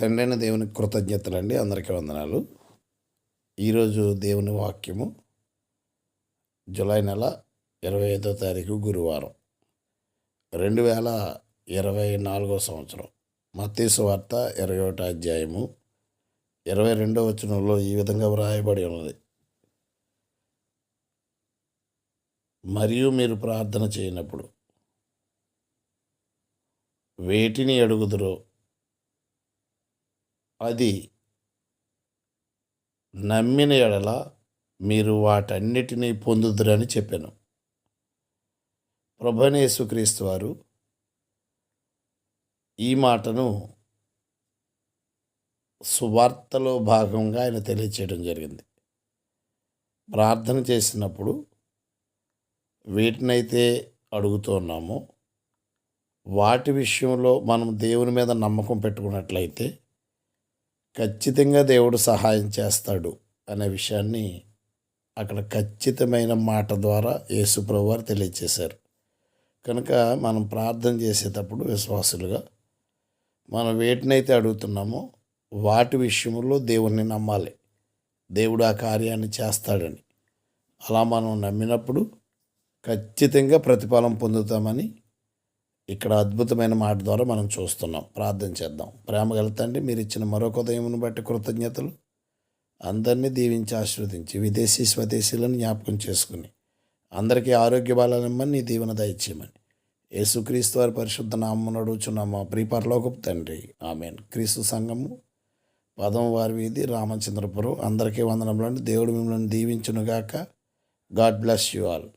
తండ్రైన దేవునికి కృతజ్ఞతలండి. అందరికీ వందనాలు. ఈరోజు దేవుని వాక్యము జూలై నెల ఇరవై ఐదో తారీఖు గురువారం. రెండు వేల ఇరవై నాలుగో సంవత్సరం. మత్తీసు వార్త ఇరవై ఒకటో అధ్యాయము ఇరవై రెండో వచనంలో ఈ విధంగా వ్రాయబడి ఉన్నది. మరియు మీరు ప్రార్థన చేయనప్పుడు వేటిని అడుగుదురో అది నమ్మిన ఎడల మీరు వాటన్నిటినీ పొందుదురని చెప్పాను. ప్రభనేసుక్రీస్తు వారు ఈ మాటను సువార్తలో భాగంగా ఆయన తెలియచేయడం జరిగింది. ప్రార్థన చేసినప్పుడు వీటినైతే అడుగుతున్నామో వాటి విషయంలో మనం దేవుని మీద నమ్మకం పెట్టుకున్నట్లయితే ఖచ్చితంగా దేవుడు సహాయం చేస్తాడు అనే విషయాన్ని అక్కడ ఖచ్చితమైన మాట ద్వారా యేసుప్రభు వారు తెలియచేశారు. కనుక మనం ప్రార్థన చేసేటప్పుడు విశ్వాసులుగా మనం వేటినైతే అడుగుతున్నామో వాటి విషయంలో దేవుణ్ణి నమ్మాలి. దేవుడు ఆ కార్యాన్ని చేస్తాడని. అలా మనం నమ్మినప్పుడు ఖచ్చితంగా ప్రతిఫలం పొందుతామని ఇక్కడ అద్భుతమైన మాట ద్వారా మనం చూస్తున్నాం. ప్రార్థన చేద్దాం. ప్రేమ గల తండ్రి మీరు ఇచ్చిన మరొక ఉదయమును బట్టి కృతజ్ఞతలు. అందరినీ దీవించి ఆశీర్వదించి విదేశీ స్వదేశీలను జ్ఞాపకం చేసుకుని అందరికీ ఆరోగ్య బాలనిమ్మని నీ దీవెన దయచేయమని. యేసుక్రీస్తు వారి పరిశుద్ధ నామం అడుగుచున్నామా ప్రీపరలోకపు తండ్రి. ఆమెన్. క్రీస్తు సంఘము పదం వారి వీధి రామచంద్రపురం. అందరికీ వందనములను దేవుడు మిమ్మల్ని దీవించునుగాక. God bless you all.